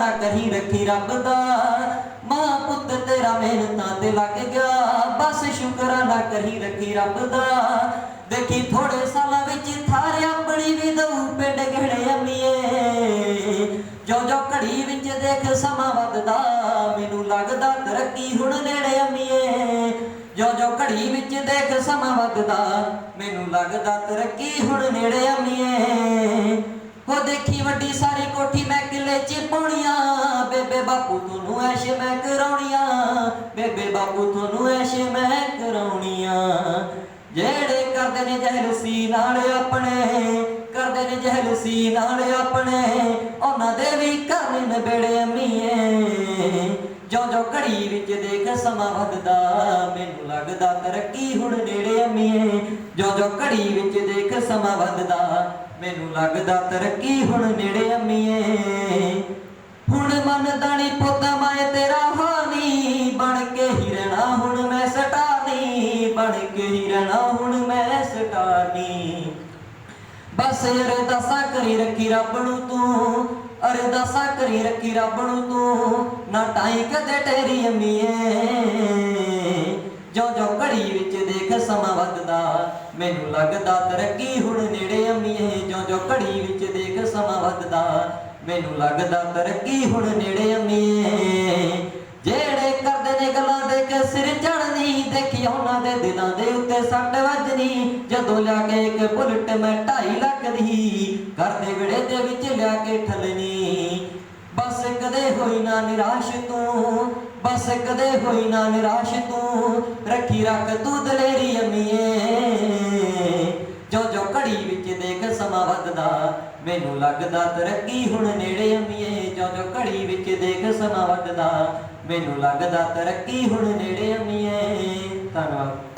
ਨਾ ਕਹੀਂ ਰੱਖੀ ਰੱਬ ਦਾ। ਮਾਂ ਪੁੱਤ ਤੇਰਾ ਮਿਹਨਤਾਂ ਤੇ ਲੱਗ ਗਿਆ। ਬਸ ਸ਼ੁਕਰਾਨਾ ਕਹੀਂ ਰੱਖੀ ਰੱਬ ਦਾ। ਦੇਖੀ ਥੋੜੇ ਸਾਲਾਂ ਵਿੱਚ ਥਾਰ ਆਪਣੀ ਵੀ ਦਊ ਪਿੰਡ ਗਹਿੜੇ ਅੰਮੀਏ। ਜੋ ਜੋ ਘੜੀ ਵਿੱਚ ਦੇਖ ਸਮਾਂ ਵੱਧਦਾ, ਮੈਨੂੰ ਲੱਗਦਾ ਤਰੱਕੀ ਹੁਣ ਨੇੜੇ ਅੰਮੀਏ। ਜੋ ਜੋ ਘੜੀ ਵਿੱਚ ਦੇਖ ਸਮਾਂ ਵੱਧਦਾ, ਮੈਨੂੰ ਲੱਗਦਾ ਤਰੱਕੀ ਹੁਣ ਨੇੜੇ ਅੰਮੀਏ। ਹੋ ਦੇਖੀ ਵੱਡੀ ਸਾਰੀ ਕੋਠੀ ਮੈਂ ਕਿਲੇ ਚ ਪਾਉਣੀ ਬਾਪੂ ਤੁਹਾਨੂੰ ਐਸ਼ ਮੈਂ ਕਰਾਉਣੀਆਂ। ਬੇਬੇ ਬਾਪੂ ਤੁਹਾਨੂੰ ਐਸ਼ ਮੈਂ ਕਰਾਉਣੀਆਂ। ਜਿਹੜੇ ਕਰਦੇ ਨੇ ਜਹਿਲਸੀ ਨਾਲ ਆਪਣੇ, ਕਰਦੇ ਨੇ ਜਹਿਲਸੀ ਨਾਲ ਆਪਣੇ, ਉਹਨਾਂ ਦੇ ਵੀ ਕਰਨੇ ਨੇ ਬੇੜੇ ਜੋ ਜੋ ਘੜੀ ਵਿੱਚ ਦੇਖ ਸਮਾਂ ਵੱਧਦਾ, ਮੈਨੂੰ ਲੱਗਦਾ ਤਰੱਕੀ ਹੁਣ ਨੇੜੇ ਅੰਮੀਏ। ਜੋ ਜੋ ਘੜੀ ਵਿੱਚ ਦੇਖ ਸਮਾਂ ਵੱਧਦਾ, ਮੈਨੂੰ ਲੱਗਦਾ ਤਰੱਕੀ ਹੁਣ ਨੇੜੇ ਅੰਮੀਏ। ਹੁਣ ਮੰਨਦਾ ਪੁੱਤ ਮੈਂ ਤੇਰਾ ਹਾਨੀ, ਬਣ ਕੇ ਹੀ ਰਹਿਣਾ ਹੁਣ ਮੈਂ ਸਟਾਨੀ, ਬਣ ਕੇ ਹੀ ਰਹਿਣਾ ਹੁਣ ਮੈਂ ਸਟਾਨੀ। ਬਸ ਅਰਦਾਸਾਂ ਕਰੀ ਰੱਖੀ ਰੱਬ ਨੂੰ ਤੂੰ ਅਰਦਾਸਾਂ ਕਰੀ ਰੱਖੀ ਰੱਬ ਨੂੰ ਤੂੰ, ਨਾ ਟਾਈ ਕਦੇ ਤੇਰੀ ਅੰਮੀਏ। ਜੋ ਜੋ ਘੜੀ ਵਿੱਚ ਦੇਖ ਸਮਾਂ ਵੱਧਦਾ, ਮੈਨੂੰ ਲੱਗਦਾ ਤਰੱਕੀ ਹੁਣ ਨੇੜੇ ਅੰਮੀਏ। ਜੋ ਜੋ ਘੜੀ ਵਿੱਚ ਦੇਖ ਸਮਾਂ ਵੱਧਦਾ ਮੈਨੂੰ ਲੱਗਦਾ ਤਰੱਕੀ ਹੁਣ ਨੇੜੇ ਅੰਮੀਏ ਜਿਹੜੇ ਕਰਦੇ ਨੇ ਗੱਲਾਂ ਦੇ ਕੇ ਸਿਰ ਚੜਨੀ ਦੇਖੀ ਉਹਨਾਂ ਦੇ ਦਿਲਾਂ ਦੇ ਉੱਤੇ ਸੱਟ ਵੱਜਣੀ। ਜਦੋਂ ਲਿਆ ਕੇ ਇੱਕ ਬੁਲਟ ਮੈਂ 2.5 ਲੱਖ ਦੀ ਕਰਦੇ ਵਿੜੇ ਦੇ ਵਿੱਚ ਲਿਆ ਕੇ ਠਲਣੀ। ਬਸ ਕਦੇ ਹੋਈ ਨਾ ਨਿਰਾਸ਼ ਤੂੰ, ਬਸ ਕਦੇ ਹੋਈ ਨਾ ਨਿਰਾਸ਼ ਤੂੰ। ਰੱਖੀ ਰੱਖ ਤੂੰ ਦਲੇਰੀ ਅੰਮੀਏ ਗਲੀ ਵਿੱਚ ਦੇਖ ਸਮਾਂ ਵੱਧਦਾ। ਮੈਨੂੰ ਲੱਗਦਾ ਤਰੱਕੀ ਹੁਣ ਨੇੜੇ ਅੰਮੀਏ ਜਦੋਂ ਘੜੀ ਵਿੱਚ ਦੇਖ ਸਮਾਂ ਵੱਧਦਾ, ਮੈਨੂੰ ਲੱਗਦਾ ਤਰੱਕੀ ਹੁਣ ਨੇੜੇ ਅੰਮੀਏ ਧੰਨਵਾਦ।